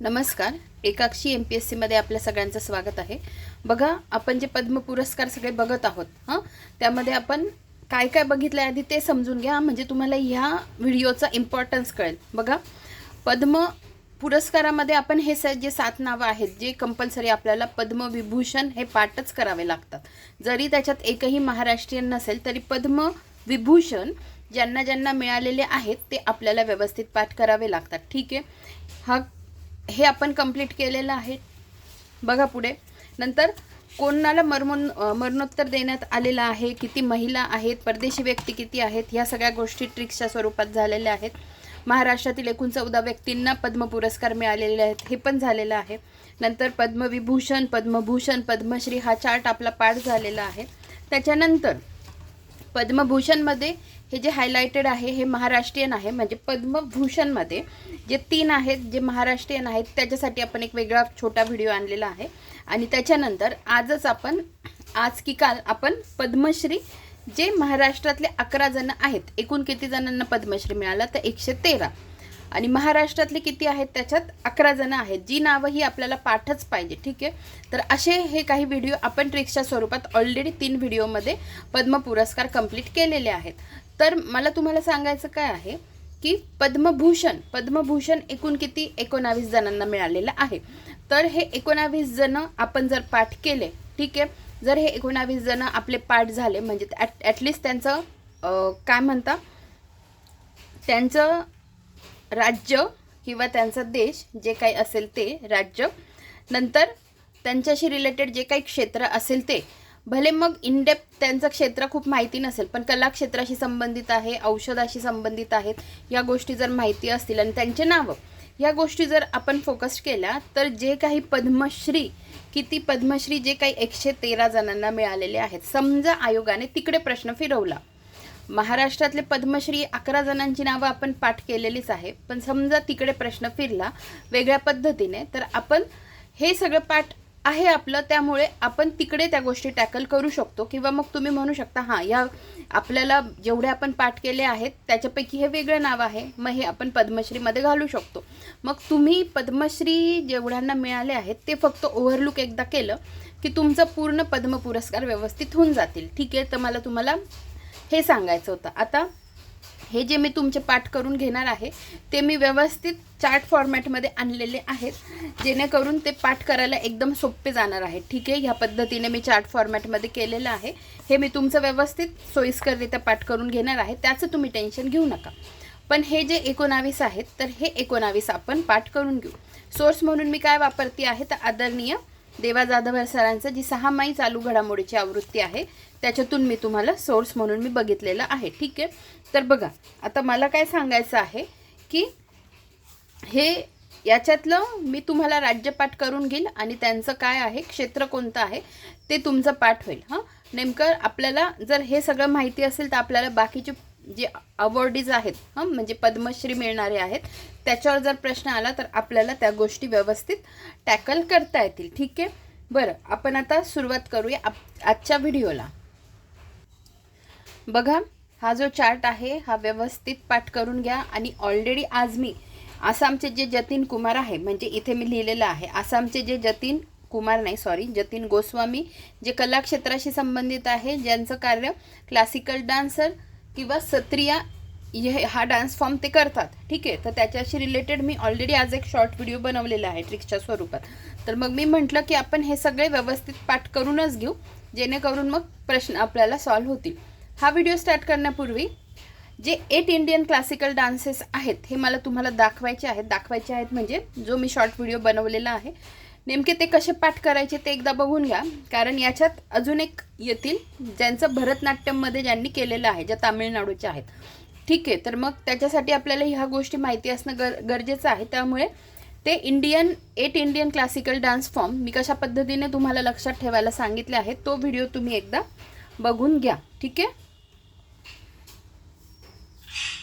नमस्कार. एकाक्षी M P S सीमध्ये आपल्या सगळ्यांचं स्वागत आहे. बघा आपण जे पद्म पुरस्कार सगळे बघत आहोत हां? त्यामध्ये आपण काय काय बघितलं आहे आधी ते समजून घ्या. म्हणजे तुम्हाला ह्या व्हिडिओचा इम्पॉर्टन्स कळेल. बघा पद्म पुरस्कारामध्ये आपण हे स जे सात नावं आहेत जे कंपल्सरी आपल्याला पद्मविभूषण हे पाठच करावे लागतात. जरी त्याच्यात एकही महाराष्ट्रीयन नसेल तरी पद्मविभूषण ज्यांना ज्यांना मिळालेले आहेत ते आपल्याला व्यवस्थित पाठ करावे लागतात. ठीक आहे? हा हे आपण कंप्लीट केलेलं आहे. बघा पुढे. नंतर कोणाला मरणोन मरणोत्तर देण्यात आलेलं आहे किती महिला आहेत परदेशी व्यक्ती किती आहेत ह्या सगळ्या गोष्टी ट्रिक्सच्या स्वरूपात झालेल्या आहेत. महाराष्ट्रातील एकूण चौदा व्यक्तींना पद्म पुरस्कार मिळालेले आहेत हे पण झालेलं आहे. नंतर पद्मविभूषण पद्मभूषण पद्मश्री हा चार्ट आपला पाठ झालेला आहे. त्याच्यानंतर पद्मभूषणमध्ये हे जे हायलायटेड आहे हे महाराष्ट्रीयन आहे. म्हणजे पद्मभूषणमध्ये जे तीन आहेत जे महाराष्ट्रीयन आहेत त्याच्यासाठी आपण एक वेगळा छोटा व्हिडिओ आणलेला आहे. आणि त्याच्यानंतर आजच आपण आज की काल आपण पद्मश्री जे महाराष्ट्रातले अकरा जण आहेत एकूण किती जणांना पद्मश्री मिळाला? तर एकशे तेरा. आणि महाराष्ट्रातले किती आहेत त्याच्यात अकरा जणं आहेत. जी नावं ही आपल्याला पाठच पाहिजे ठीक आहे? तर असे हे काही व्हिडिओ आपण ट्रिक्सच्या स्वरूपात ऑलरेडी तीन व्हिडिओमध्ये पद्म पुरस्कार कंप्लीट केलेले आहेत. तर मला तुम्हाला सांगायचं काय आहे की पद्मभूषण पद्मभूषण एकूण किती? एकोणावीस जणांना मिळालेलं आहे. तर हे एकोणावीस जण आपण जर पाठ केले ठीक आहे? जर हे एकोणावीस जण आपले पाठ झाले म्हणजे ॲटलिस्ट त्यांचं काय म्हणता? त्यांचं राज्य किंवा त्यांचा देश जे काही असेल ते राज्य. नंतर त्यांच्याशी रिलेटेड जे काही क्षेत्र असेल ते भले मग इनडेप्थ त्यांचं क्षेत्र खूप माहिती नसेल पण कला क्षेत्राशी संबंधित आहे औषधाशी संबंधित आहेत या गोष्टी जर माहिती असतील आणि त्यांचे नावं या गोष्टी जर आपण फोकस केल्या तर जे काही पद्मश्री किती पद्मश्री जे काही एकशे तेरा जणांना मिळालेले आहेत समजा आयोगाने तिकडे प्रश्न फिरवला. महाराष्ट्रातले पद्मश्री अकरा जणांची नावं आपण पाठ केलेलीच आहे पण समजा तिकडे प्रश्न फिरला वेगळ्या पद्धतीने तर आपण हे सगळं पाठ आहे आपलं त्यामुळे आपण तिकडे त्या गोष्टी टॅकल करू शकतो. किंवा मग तुम्ही म्हणू शकता हां या आपल्याला जेवढे आपण पाठ केले आहेत त्याच्यापैकी हे वेगळं नाव आहे मग हे आपण पद्मश्रीमध्ये घालू शकतो. मग तुम्ही पद्मश्री जेवढ्यांना मिळाले आहेत ते फक्त ओव्हरलुक एकदा केलं की तुमचं पूर्ण पद्म पुरस्कार व्यवस्थित होऊन जातील. ठीक आहे तर मला तुम्हाला हे सांगायचं होतं. आता हे जे मी तुमचे पाठ करून घेणार आहे ते मी व्यवस्थित चार्ट फॉर्मॅटमध्ये आणलेले आहेत जेणेकरून ते पाठ करायला एकदम सोपे जाणार आहे. ठीक आहे? ह्या पद्धतीने मी चार्ट फॉर्मॅटमध्ये केलेलं आहे. हे मी तुमचं व्यवस्थित सोयीस्कररित्या पाठ करून घेणार आहे. त्याचं तुम्ही टेन्शन घेऊ नका. पण हे जे एकोणावीस आहेत तर हे एकोणावीस आपण पाठ करून घेऊ. सोर्स म्हणून मी काय वापरते आहे तर आदरणीय देवा जाधव सरांचं जी सहा माई चालू घडामोडीची आवृत्ती आहे त्याच्यातून मी तुम्हाला सोर्स म्हणून मी बघितलेलं आहे. ठीक आहे? तर बघा आता मला काय सांगायचं आहे की हे याच्यातलं मी तुम्हाला राज्यपाठ करून घेईल आणि त्यांचं काय आहे क्षेत्र कोणतं आहे ते तुमचं पाठ होईल. हां? नेमकं आपल्याला जर हे सगळं माहिती असेल तर आपल्याला बाकीचे जे अवॉर्डीज आहेत हां? म्हणजे पद्मश्री मिळणारे आहेत त्याच्यावर जर प्रश्न आला तर आपल्याला त्या गोष्टी व्यवस्थित टॅकल करता येतील. ठीक आहे? बरं आपण आता सुरुवात करूया आप आजच्या व्हिडिओला बघा हा जो चार्ट आहे हा व्यवस्थित पाठ करून घ्या. आणि ऑलरेडी आज मी आसामचे जे जतीन कुमार आहे म्हणजे इथे मी लिहिलेलं आहे आसामचे जे जतीन कुमार नाही सॉरी जतीन गोस्वामी जे कलाक्षेत्राशी संबंधित आहे ज्यांचं कार्य क्लासिकल डान्सर किंवा सत्रिया हे हा डान्स फॉर्म ते करतात. ठीक आहे? तर त्याच्याशी रिलेटेड मी ऑलरेडी आज एक शॉर्ट व्हिडिओ बनवलेला आहे ट्रिक्सच्या स्वरूपात. तर मग मी म्हटलं की आपण हे सगळे व्यवस्थित पाठ करूनच घेऊ जेणेकरून मग प्रश्न आपल्याला सॉल्व्ह होतील. हा व्हिडिओ स्टार्ट करण्यापूर्वी जे एट इंडियन क्लासिकल डान्सेस आहेत हे मला तुम्हाला दाखवायचे आहेत. दाखवायचे आहेत म्हणजे जो मी शॉर्ट व्हिडिओ बनवलेला आहे नेमके ते कसे पाठ करायचे ते एकदा बघून घ्या. कारण याच्यात अजून एक येतील ज्यांचं भरतनाट्यममध्ये ज्यांनी केलेलं आहे ज्या तामिळनाडूच्या आहेत. ठीक आहे तर मग त्याच्यासाठी आपल्याला ह्या गोष्टी माहिती असणं गर गरजेचं आहे. त्यामुळे ते Indian eight Indian classical dance form मी कशा पद्धतीने तुम्हाला लक्षात ठेवायला सांगितले आहे तो व्हिडिओ तुम्ही एकदा बघून घ्या. ठीक आहे?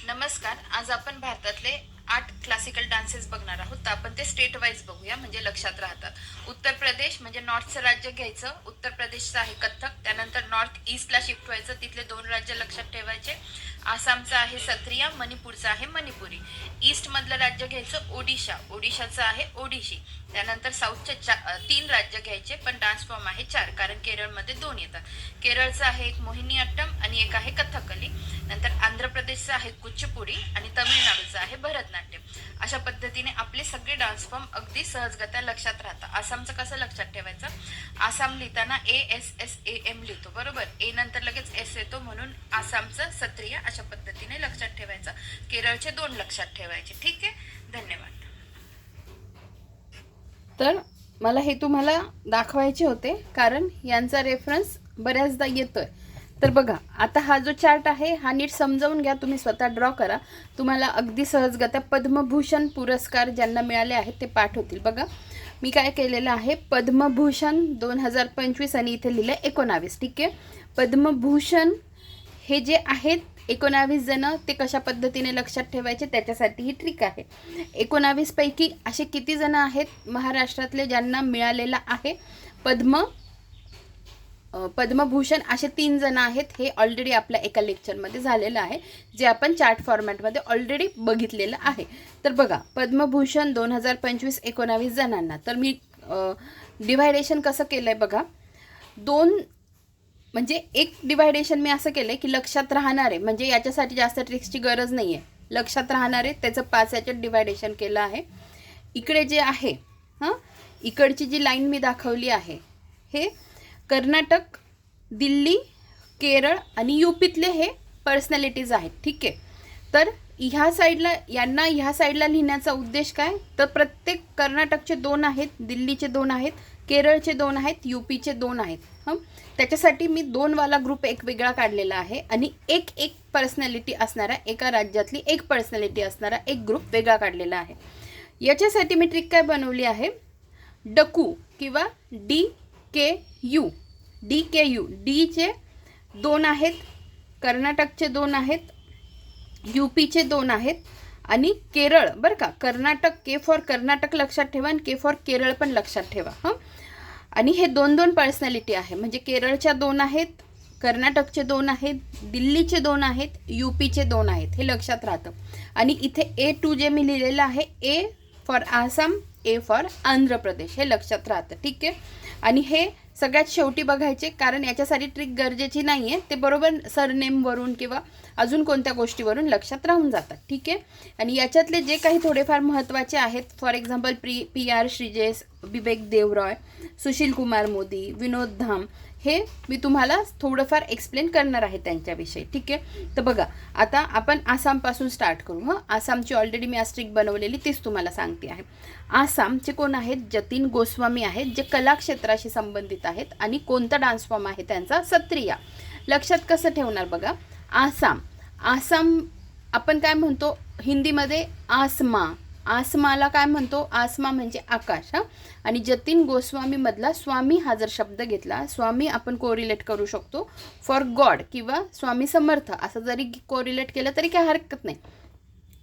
नमस्कार आज आपण भारतातले आठ क्लासिकल डान्सेस बघणार आहोत. तर आपण ते स्टेट वाईज बघूया म्हणजे लक्षात राहतात. उत्तर प्रदेश म्हणजे नॉर्थचं राज्य घ्यायचं उत्तर प्रदेशचं आहे कथ्थक त्यानंतर नॉर्थ ईस्टला शिफ्ट व्हायचं तिथले दोन राज्य लक्षात ठेवायचे. आसामचं आहे सत्रिया मणिपूरचं आहे मणिपुरी. ईस्टमधलं राज्य घ्यायचं ओडिशा ओडिशाचं आहे ओडिशी. त्यानंतर साऊथचे चा तीन राज्य घ्यायचे पण डान्स फॉर्म आहे चार कारण केरळमध्ये दोन येतात. केरळचं आहे एक मोहिनीअट्टम आणि एक आहे कथकली. नंतर आंध्र प्रदेशचं आहे कुचपुडी आणि तमिळनाडूचं आहे भरतनाट्यम. अशा पद्धतीने आपले सगळे डान्स फॉर्म अगदी सहजगत्या लक्षात राहतात. आसामचं कसं लक्षात ठेवायचं? आसाम लिहिताना A S S A M लिहितो बरोबर? ए नंतर लगेच एस येतो म्हणून आसामचं सत्रिय अशा पद्धतीने लक्षात ठेवायचं. केरळचे दोन लक्षात ठेवायचे. ठीक आहे? धन्यवाद. तर मला हे तुम्हाला दाखवायचे होते कारण यांचा रेफरन्स बऱ्याचदा येतोय. तर बघा आता हा जो चार्ट आहे हा नीट समजावून घ्या तुम्ही स्वतः ड्रॉ करा. तुम्हाला अगदी सहजगत्या पद्मभूषण पुरस्कार ज्यांना मिळाले आहेत ते पाठ होतील बघा मी काय केलेलं आहे? पद्मभूषण दोन हजार पंचवीस आणि इथे लिहिलं एकोणावीस. ठीक आहे? पद्मभूषण हे जे आहेत एकोणावीस जणं ते कशा पद्धतीने लक्षात ठेवायचे? त्याच्यासाठी ही ट्रिक आहे. एकोणावीसपैकी असे किती जणं आहेत महाराष्ट्रातले ज्यांना मिळालेला आहे? पद्म पद्मभूषण असे तीन जण आहेत हे ऑलरेडी आपल्या एका लेक्चरमध्ये झालेलं आहे जे आपण चार्ट फॉर्मॅटमध्ये ऑलरेडी बघितलेलं आहे. तर बघा पद्मभूषण दोन हजार पंचवीस एकोणावीस जणांना. तर मी डिव्हायडेशन कसं केलं आहे बघा? दोन म्हणजे एक डिवायडेशन मी असं केलं आहे की लक्षात राहणारे म्हणजे याच्यासाठी जास्त ट्रिक्सची गरज नाही आहे लक्षात राहणारे त्याचं पाच याच्यात डिवायडेशन केलं आहे. इकडे जे आहे हां? इकडची जी लाईन मी दाखवली आहे हे कर्नाटक दिल्ली केरळ आणि यूपीतले हे पर्सनॅलिटीज आहेत. ठीक आहे? तर ह्या साईडला यांना ह्या साईडला लिहिण्याचा उद्देश काय? तर प्रत्येक कर्नाटकचे दोन आहेत दिल्लीचे दोन आहेत केरळचे दोन आहेत यूपीचे दोन आहेत. हं? त्याच्यासाठी मी दोनवाला ग्रुप एक वेगळा काढलेला आहे आणि एक एक पर्सनॅलिटी असणारा एका राज्यातली एक पर्सनॅलिटी असणारा एक ग्रुप वेगळा काढलेला आहे. याच्यासाठी मी ट्रिक काय बनवली आहे? डकू किंवा D K U D K U डीचे दोन आहेत. कर्नाटकचे दोन आहेत. यू पीचे दोन आहेत. आणि केरळ बरं का? कर्नाटक के फॉर कर्नाटक लक्षात ठेवा आणि के फॉर केरळ पण लक्षात ठेवा हां? आणि हे दोन दोन पर्सनॅलिटी आहे. म्हणजे केरळच्या दोन आहेत कर्नाटकचे दोन आहेत दिल्लीचे दोन आहेत यू पीचे दोन आहेत. हे लक्षात राहतं. आणि इथे ए टू जे मी लिहिलेलं आहे A for Assam A for Andhra Pradesh. हे लक्षात राहतं ठीक आहे? आणि हे सगळ्यात शेवटी बघायचे कारण याच्यासाठी ट्रिक गरजेची नाही आहे ते बरोबर सरनेमवरून किंवा अजून कोणत्या गोष्टीवरून लक्षात राहून जातात ठीक आहे? आणि याच्यातले जे काही थोडेफार महत्त्वाचे आहेत फॉर एक्झाम्पल प्री पी आर श्रीजेश विवेक देवरॉय सुशील कुमार मोदी विनोद धाम हे मी तुम्हाला थोडंफार एक्सप्लेन करणार आहे त्यांच्याविषयी ठीक आहे? तर बघा आता आपण आसामपासून स्टार्ट करू हां? आसामची ऑलरेडी मी आस्ट्रिक बनवलेली तीच तुम्हाला सांगते आहे. आसामचे कोण आहेत? जतीन गोस्वामी आहेत जे कला क्षेत्राशी संबंधित आहेत आणि कोणता डान्स फॉर्म आहे त्यांचा सत्रिया. लक्षात कसं ठेवणार बघा? आसाम. आसाम आपण काय म्हणतो? हिंदीमध्ये आसमा. आसमाला काय म्हणतो? आसमा म्हणजे आकाश हा? आणि जतीन गोस्वामीमधला स्वामी हा जर शब्द घेतला स्वामी आपण कोरिलेट करू शकतो. फॉर गॉड किंवा स्वामी समर्थ असं जरी कोरिलेट केलं तरी काय हरकत नाही.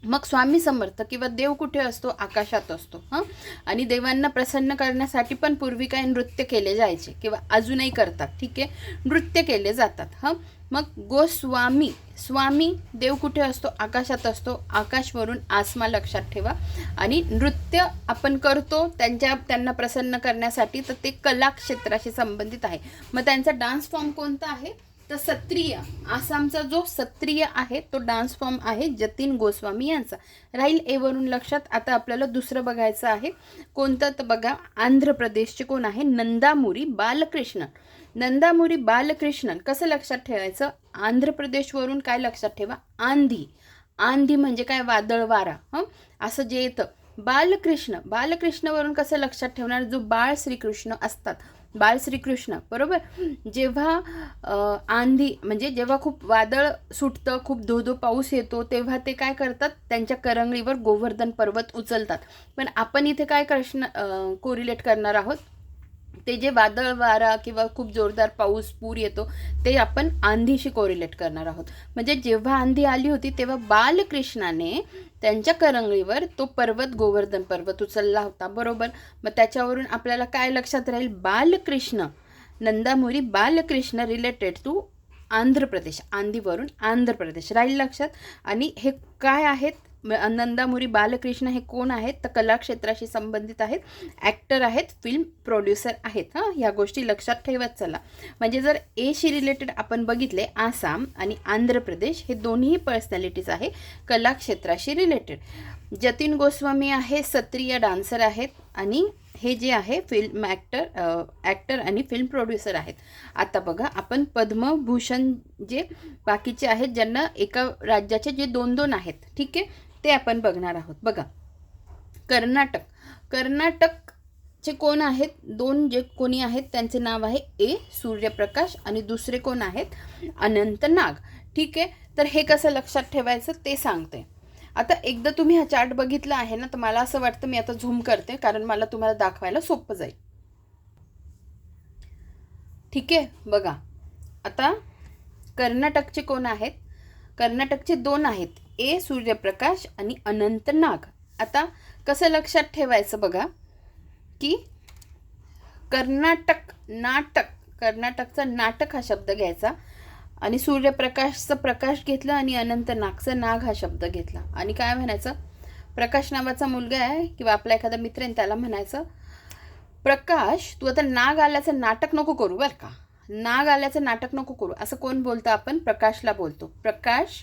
मग स्वामी समर्थ किंवा देव कुठे असतो? आकाशात असतो हां? आणि देवांना प्रसन्न करण्यासाठी पण पूर्वी काही नृत्य केले जायचे किंवा अजूनही करतात ठीक आहे? नृत्य केले जातात हां? मग गोस्वामी स्वामी देव कुठे असतो? आकाशात असतो. आकाशवरून आसमा लक्षात ठेवा. आणि नृत्य आपण करतो त्यांच्या त्यांना प्रसन्न करण्यासाठी तर ते कला क्षेत्राशी संबंधित आहे. मग त्यांचा डान्स फॉर्म कोणता आहे? तर सत्रिय. आसामचा जो सत्रिय आहे तो डान्स फॉर्म आहे जतीन गोस्वामी यांचा. राहील एवरून लक्षात. आता आपल्याला दुसरं बघायचं आहे. कोणतं? तर बघा आंध्र प्रदेशचे कोण आहे? नंदामुरी बालकृष्ण नंदामुरी बालकृष्णन कसं लक्षात ठेवायचं? आंध्र प्रदेशवरून काय लक्षात ठेवा? आंधी. आंधी म्हणजे काय? वादळ वारा. हं? असं जे येतं. बालकृष्ण. बालकृष्णवरून कसं लक्षात ठेवणार? जो बाळ श्रीकृष्ण असतात. बाळ श्रीकृष्ण. बरोबर? जेव्हा आंधी म्हणजे जेव्हा खूप वादळ सुटतं खूप धो धो पाऊस येतो तेव्हा ते काय करतात? त्यांच्या करंगळीवर गोवर्धन पर्वत उचलतात. पण आपण इथे काय कृष्ण कोरिलेट करणार आहोत? ते जे वादळ वारा किंवा खूप जोरदार पाऊस पूर येतो ते आपण आंधीशी कोरिलेट करणार आहोत. म्हणजे जेव्हा आंधी आली होती तेव्हा बालकृष्णाने त्यांच्या करंगळीवर तो पर्वत गोवर्धन पर्वत उचलला होता. बरोबर? मग त्याच्यावरून आपल्याला काय लक्षात राहील? Balkrishna. Nandamuri Balakrishna related to Andhra Pradesh. आंधीवरून Andhra Pradesh. राहील लक्षात? आणि हे काय आहेत? नंदामुरी बालकृष्ण हे कोण आहेत? तर कलाक्षेत्राशी संबंधित आहेत. ॲक्टर आहेत फिल्म प्रोड्युसर आहेत. हां ह्या गोष्टी लक्षात ठेवत चला. म्हणजे जर एशी रिलेटेड आपण बघितले आसाम आणि आंध्र प्रदेश हे दोन्ही पर्सनॅलिटीज आहे कलाक्षेत्राशी रिलेटेड जतीन गोस्वामी आहे सत्रिय डान्सर आहेत आणि हे जे आहे फिल्म ॲक्टर ॲक्टर आणि फिल्म प्रोड्युसर आहेत. आता बघा आपण पद्मभूषण जे बाकीचे आहेत ज्यांना एका राज्याचे जे दोन दोन आहेत ठीक आहे? ते आपण बघणार आहोत. बघा. कर्नाटक. कर्नाटकचे कोण आहेत? दोन जे कोणी आहेत त्यांचे नाव आहे ए. सूर्यप्रकाश आणि दुसरे कोण आहेत? अनंत नाग. ठीक आहे? तर हे कसं लक्षात ठेवायचं ते सांगते. आता एकदा तुम्ही हा चार्ट बघितला आहे ना तर मला असं वाटतं मी आता झूम करते कारण मला तुम्हाला दाखवायला सोपं जाईल. ठीक आहे? बघा. आता कर्नाटकचे कोण आहेत? कर्नाटकचे दोन आहेत. ए सूर्यप्रकाश आणि अनंत नाग. आता कसं लक्षात ठेवायचं बघा की कर्नाटक नाटक कर्नाटकचा नाटक हा शब्द घ्यायचा आणि सूर्यप्रकाशचं प्रकाश घेतलं आणि अनंत नागचं नाग हा शब्द घेतला. आणि काय म्हणायचं? प्रकाश नावाचा मुलगा आहे किंवा आपला एखादा मित्र आहे त्याला म्हणायचं प्रकाश तू आता नाग आल्याचं नाटक नको करू बरं का? नाग आल्याचं नाटक नको करू. असं कोण बोलतं आपण? प्रकाशला बोलतो. प्रकाश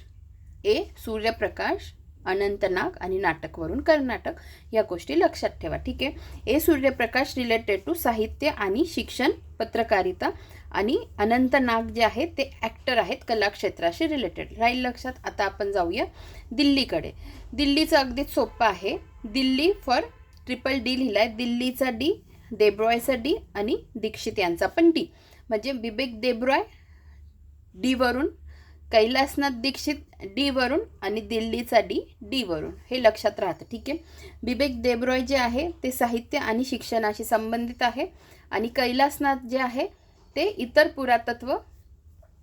ए सूर्यप्रकाश अनंतनाग आणि नाटकवरून कर्नाटक या गोष्टी लक्षात ठेवा ठीक आहे? ए सूर्यप्रकाश रिलेटेड टू साहित्य आणि शिक्षण पत्रकारिता आणि अनंतनाग जे आहेत ते ॲक्टर आहेत कलाक्षेत्राशी रिलेटेड राहील लक्षात? आता आपण जाऊया दिल्लीकडे. दिल्लीचं अगदीच सोपं आहे. दिल्ली फॉर ट्रिपल डी लिहिला आहे दिल्लीचा डी देब्रॉयचा डी आणि दीक्षित यांचा पण डी म्हणजे बिबेक देब्रॉय डीवरून कैलासनाथ दीक्षित डी वरून आणि दिल्लीचा डी डी वरून हे लक्षात राहतं ठीक आहे? बिबेक देबरॉय जे आहे ते साहित्य आणि शिक्षणाशी संबंधित आहे आणि कैलासनाथ जे आहे ते इतर पुरातत्व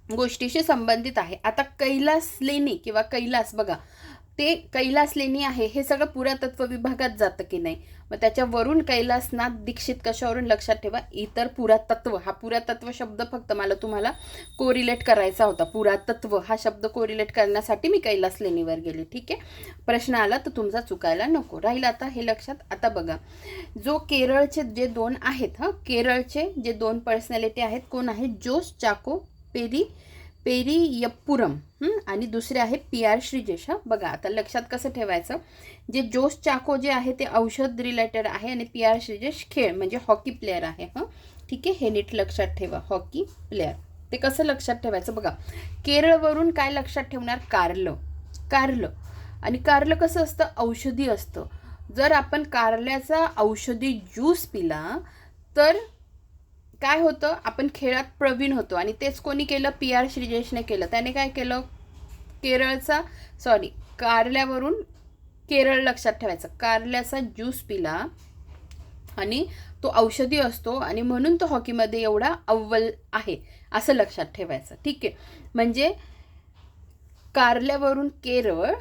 गोष्टीशी संबंधित आहे. आता कैलास लेणी किंवा कैलास बघा ते कैलास लेणी आहे हे सगळं पुरातत्व विभागात जातं की नाही? मग त्याच्यावरून कैलासनाथ दीक्षित कशावरून लक्षात ठेवा? इतर पुरातत्व. हा पुरातत्व शब्द फक्त मला तुम्हाला कोरिलेट करायचा होता. पुरातत्व हा शब्द कोरिलेट करण्यासाठी मी कैलास लेणीवर गेले ठीक आहे? प्रश्न आला तर तुमचा चुकायला नको. राहील आता हे लक्षात. आता बघा. जो केरळचे जे दोन आहेत हां केरळचे जे दोन पर्सनॅलिटी आहेत कोण आहेत जोस चाको पेरी पेरियप्पुरम आणि दुसरे आहे पी आर श्रीजेश हां? बघा आता लक्षात कसं ठेवायचं? जे जोश चाको जे आहे ते औषध रिलेटेड आहे आणि पी आर श्रीजेश खेळ म्हणजे हॉकी प्लेअर आहे हां? ठीक आहे? हे नीट लक्षात ठेवा हॉकी प्लेअर ते कसं लक्षात ठेवायचं बघा. केरळवरून काय लक्षात ठेवणार? कारलं. कारलं. आणि कारलं कसं असतं? औषधी असतं. जर आपण कारल्याचा औषधी ज्यूस पिला तर काय होतं? आपण खेळात प्रवीण होतो आणि तेच कोणी केलं? पी आर श्रीजेशने केलं. त्याने काय केलं? केरळचा सॉरी कारल्यावरून केरळ लक्षात ठेवायचं. कारल्याचा ज्यूस पिला आणि तो औषधी असतो आणि म्हणून तो हॉकीमध्ये एवढा अव्वल आहे असं लक्षात ठेवायचं. ठीक आहे. म्हणजे कारल्यावरून केरळ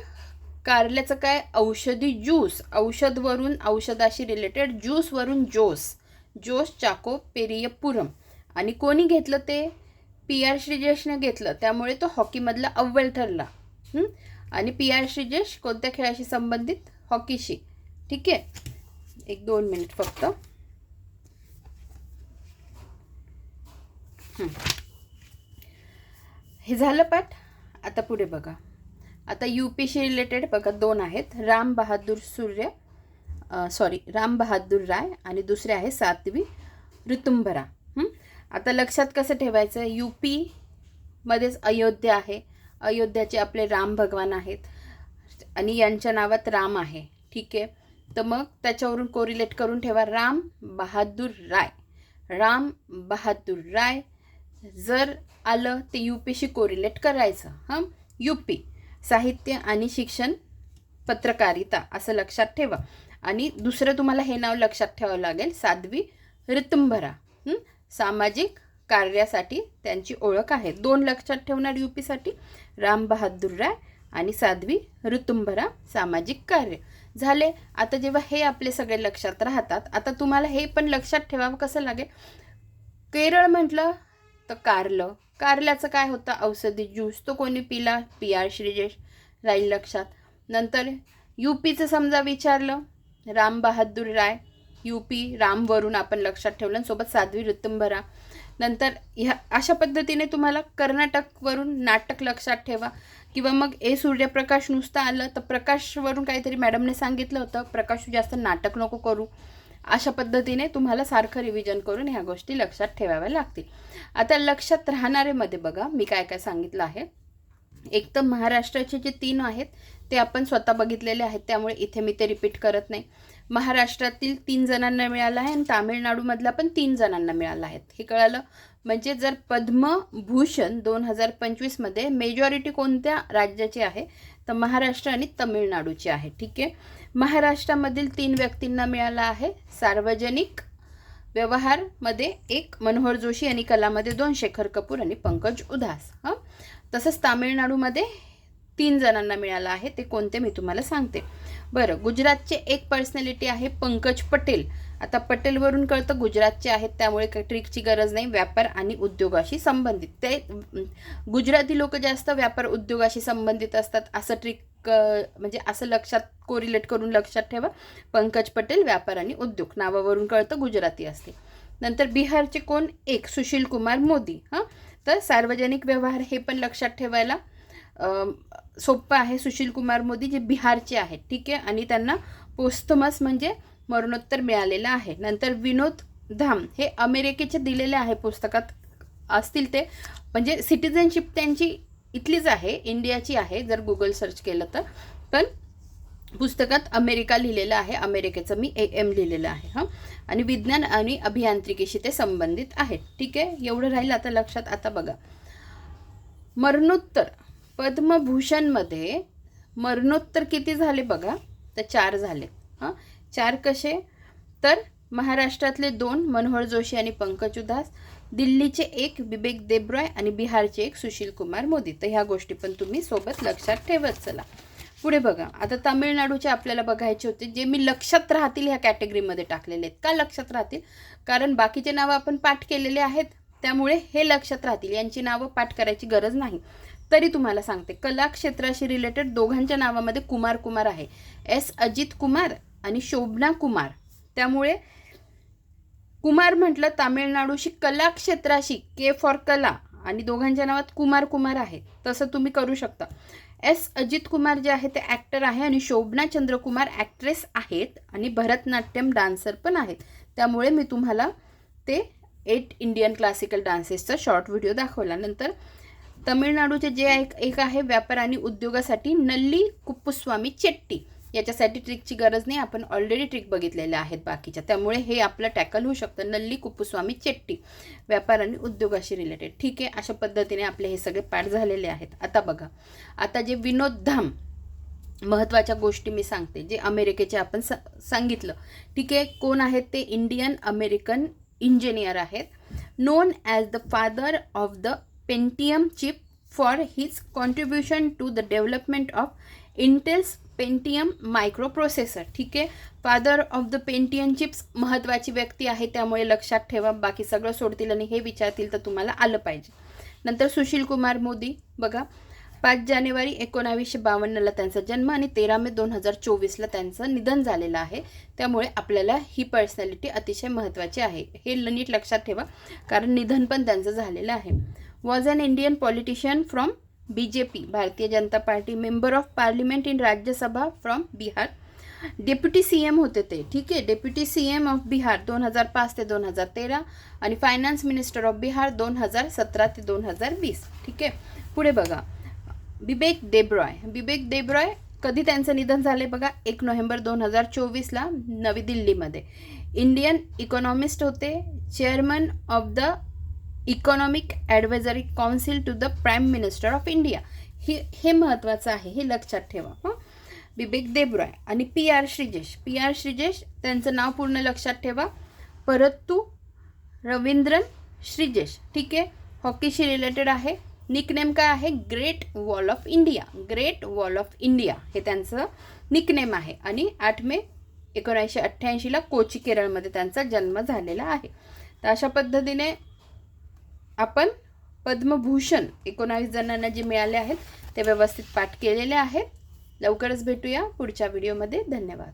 कारल्याचं काय? औषधी ज्यूस औषधवरून औषधाशी रिलेटेड ज्यूसवरून जोस जोस चाको पेरियपुरम आणि कोणी घेतलं ते? पी आर श्रीजेशने घेतलं. त्यामुळे तो हॉकीमधला अव्वल ठरला. आणि पी आर श्रीजेश कोणत्या खेळाशी संबंधित? हॉकीशी. ठीक आहे? एक दोन मिनिट फक्त. हे. झालं पाठ. आता पुढे बघा. आता यू पीशी रिलेटेड बघा दोन आहेत. राम बहादूर सूर्य सॉरी राम बहादूर राय आणि दुसरे आहे सातवी ऋतुंभरा. आता लक्षात कसं ठेवायचं? यू पीमध्येच अयोध्या आहे. अयोध्याचे आपले राम भगवान आहेत. आणि यांच्या नावात राम आहे. ठीक आहे? तर मग त्याच्यावरून कोरिलेट करून ठेवा राम बहादूर राय. राम बहादूर राय जर आलं ते यू पीशी कोरिलेट करायचं. हां? यू पी साहित्य आणि शिक्षण पत्रकारिता असं लक्षात ठेवा. आणि दुसरं तुम्हाला हे नाव लक्षात ठेवावं लागेल साध्वी ऋतुंभरा सामाजिक कार्यासाठी त्यांची ओळख आहे. दोन लक्षात ठेवणार यू पीसाठी राम बहादूर राय आणि साध्वी ऋतुंभरा सामाजिक कार्य. झाले. आता जेव्हा हे आपले सगळे लक्षात राहतात आता तुम्हाला हे पण लक्षात ठेवावं कसं लागेल? केरळ म्हटलं तर कारलं. कारल्याचं काय होतं? औषधी ज्यूस. तो कोणी पिला? पी आर श्रीजेश राहील लक्षात. नंतर युपीचं समजा विचारलं राम बहादूर राय पी रामवरून आपण लक्षात ठेवलं आणि सोबत साध्वी ऋतुंभरा. नंतर ह्या अशा पद्धतीने तुम्हाला कर्नाटकवरून नाटक लक्षात ठेवा. किंवा मग ए सूर्यप्रकाश नुसतं आलं तर प्रकाशवरून काहीतरी मॅडमने सांगितलं होतं प्रकाश जास्त नाटक नको करू. अशा पद्धतीने तुम्हाला सारखं रिव्हिजन करून ह्या गोष्टी लक्षात ठेवाव्या लागतील. आता लक्षात राहणारेमध्ये बघा मी काय काय सांगितलं आहे. एक तर महाराष्ट्राचे जे तीन आहेत ते आपण स्वतः बघितलेले आहेत त्यामुळे इथे मी ते रिपीट करत नाही. महाराष्ट्रातील तीन जणांना मिळालं आहे आणि तामिळनाडूमधला पण तीन जणांना मिळालं आहे. हे कळालं? म्हणजे जर पद्मभूषण दोन हजार पंचवीसमध्ये मेजॉरिटी कोणत्या राज्याची आहे? तर महाराष्ट्र आणि तमिळनाडूची आहे. ठीक आहे? महाराष्ट्रामधील तीन व्यक्तींना मिळाला आहे. सार्वजनिक व्यवहारमध्ये एक मनोहर जोशी आणि कलामध्ये दोन शेखर कपूर आणि पंकज उधास. हां? तसंच तामिळनाडूमध्ये तीन जणांना मिळालं आहे ते कोणते मी तुम्हाला सांगते. बरं गुजरातचे एक पर्सनॅलिटी आहे पंकज पटेल. आता पटेलवरून कळतं गुजरातचे आहेत त्यामुळे काही ट्रिकची गरज नाही व्यापार आणि उद्योगाशी संबंधित. ते गुजराती लोक जास्त व्यापार उद्योगाशी संबंधित असतात असं ट्रिक म्हणजे असं लक्षात कोरिलेट करून लक्षात ठेवा. पंकज पटेल व्यापार आणि उद्योग नावावरून कळतं गुजराती असते. नंतर बिहारचे कोण? एक सुशील कुमार मोदी. हां? तर सार्वजनिक व्यवहार हे पण लक्षात ठेवायला. सोप्पं सोपं आहे सुशील कुमार मोदी जे बिहारचे आहेत ठीक आहे? आणि त्यांना पोस्थमस म्हणजे मरणोत्तर मिळालेलं आहे. नंतर विनोद धाम हे अमेरिकेचे दिलेले आहे पुस्तकात असतील ते. म्हणजे सिटिझनशिप त्यांची इथलीच आहे इंडियाची आहे जर गुगल सर्च केलं तर. पण पुस्तकात अमेरिका लिहिलेलं आहे अमेरिकेचं मी ए एम लिहिलेलं आहे हां. आणि विज्ञान आणि अभियांत्रिकीशी ते संबंधित आहेत ठीक आहे? एवढं राहील आता लक्षात. आता बघा. मरणोत्तर. पद्मभूषणमध्ये मरणोत्तर किती झाले बघा? तर चार झाले. हां? चार कसे? तर महाराष्ट्रातले दोन मनोहर जोशी आणि पंकज उदास दिल्लीचे एक विवेक देब्रॉय आणि बिहारचे एक सुशील कुमार मोदी. तर ह्या गोष्टी पण तुम्ही सोबत लक्षात ठेवत चला. पुढे बघा. आता तामिळनाडूचे आपल्याला बघायचे होते जे मी लक्षात राहतील ह्या कॅटेगरीमध्ये टाकलेले आहेत. का लक्षात राहतील? कारण बाकीचे नावं आपण पाठ केलेले आहेत त्यामुळे हे लक्षात राहतील. यांची नावं पाठ करायची गरज नाही. तरी तुम्हाला सांगते कला क्षेत्राशी रिलेटेड दोघांच्या नावामध्ये कुमार कुमार आहे. एस अजित कुमार आणि शोभना कुमार. त्यामुळे कुमार म्हटलं तामिळनाडूशी कला क्षेत्राशी के फॉर कला आणि दोघांच्या नावात कुमार कुमार आहे. तसं तुम्ही करू शकता. एस अजित कुमार जे आहे ते ॲक्टर आहे आणि शोभना चंद्रकुमार ॲक्ट्रेस आहेत आणि भरतनाट्यम डान्सर पण आहेत. त्यामुळे मी तुम्हाला ते एट इंडियन क्लासिकल डान्सेसचा शॉर्ट व्हिडिओ दाखवला. नंतर तमिळनाडूचे जे एक एक आहे व्यापार आणि उद्योगासाठी नल्ली कुप्पुस्वामी चेट्टी. याच्यासाठी ट्रिकची गरज नाही आपण ऑलरेडी ट्रिक बघितलेल्या आहेत बाकीच्या. त्यामुळे हे आपलं टॅकल होऊ शकतं नल्ली कुप्पुस्वामी चेट्टी. व्यापार आणि उद्योगाशी रिलेटेड ठीक आहे अशा पद्धतीने आपले हे सगळे पाठ झालेले आहेत. आता बघा. आता जे विनोद धाम महत्त्वाच्या गोष्टी मी सांगते जे अमेरिकेचे आपण सा सांगितलं. ठीक आहे कोण आहेत ते? इंडियन अमेरिकन इंजिनियर आहेत. Known as the father of the Pentium chip for his contribution to the development of Intel's Pentium microprocessor ठीक आहे? Father of the Pentium chips महत्त्वाची व्यक्ती आहे त्यामुळे लक्षात ठेवा बाकी सगळं सोडतील आणि हे विचारतील तर तुम्हाला आलं पाहिजे. नंतर सुशील कुमार मोदी बघा. पाच जानेवारी एकोणावीसशे बावन्नला त्यांचा जन्म आणि तेरा मे दोन हजार चोवीसला त्यांचं निधन झालेलं आहे. त्यामुळे आपल्याला ही पर्सनॅलिटी अतिशय महत्त्वाची आहे. हे नीट लक्षात ठेवा कारण निधन पण त्यांचं झालेलं आहे. Was an Indian politician from B J P Bharatiya Janata Party member of parliament in Rajya Sabha from Bihar deputy C M होते ते ठीक आहे? Deputy C M of Bihar दोन हजार पाच ते दोन हजार तेरा. आणि फायनान्स मिनिस्टर ऑफ बिहार दोन हजार सतरा ते दोन हजार वीस ठीक आहे? पुढे बघा. बिबेक देब्रॉय बिबेक देब्रॉय कधी त्यांचं निधन झाले बघा? एक नोव्हेंबर दोन हजार चोवीसला नवी दिल्लीमध्ये. इंडियन इकॉनॉमिस्ट होते chairman of the economic advisory council to the prime minister of India हे हे महत्त्वाचं आहे हे लक्षात ठेवा हां. बिबेक देबरॉय आणि P R Sreejesh. P R Sreejesh त्यांचं नाव पूर्ण लक्षात ठेवा. परत्तू रवींद्रन श्रीजेश ठीक आहे? हॉकीशी रिलेटेड आहे. निकनेम काय आहे? Great wall of India great wall of India हे त्यांचं निकनेम आहे. आणि आठ मे एकोणीसशे अठ्ठ्याऐंशीला कोची केरळमध्ये त्यांचा जन्म झालेला आहे. तर अशा पद्धतीने आपण पद्मभूषण एकोणावीस जणांना जे मिळाले आहेत ते व्यवस्थित पाठ केलेले आहेत. लवकरच भेटूया पुढच्या व्हिडिओमध्ये धन्यवाद.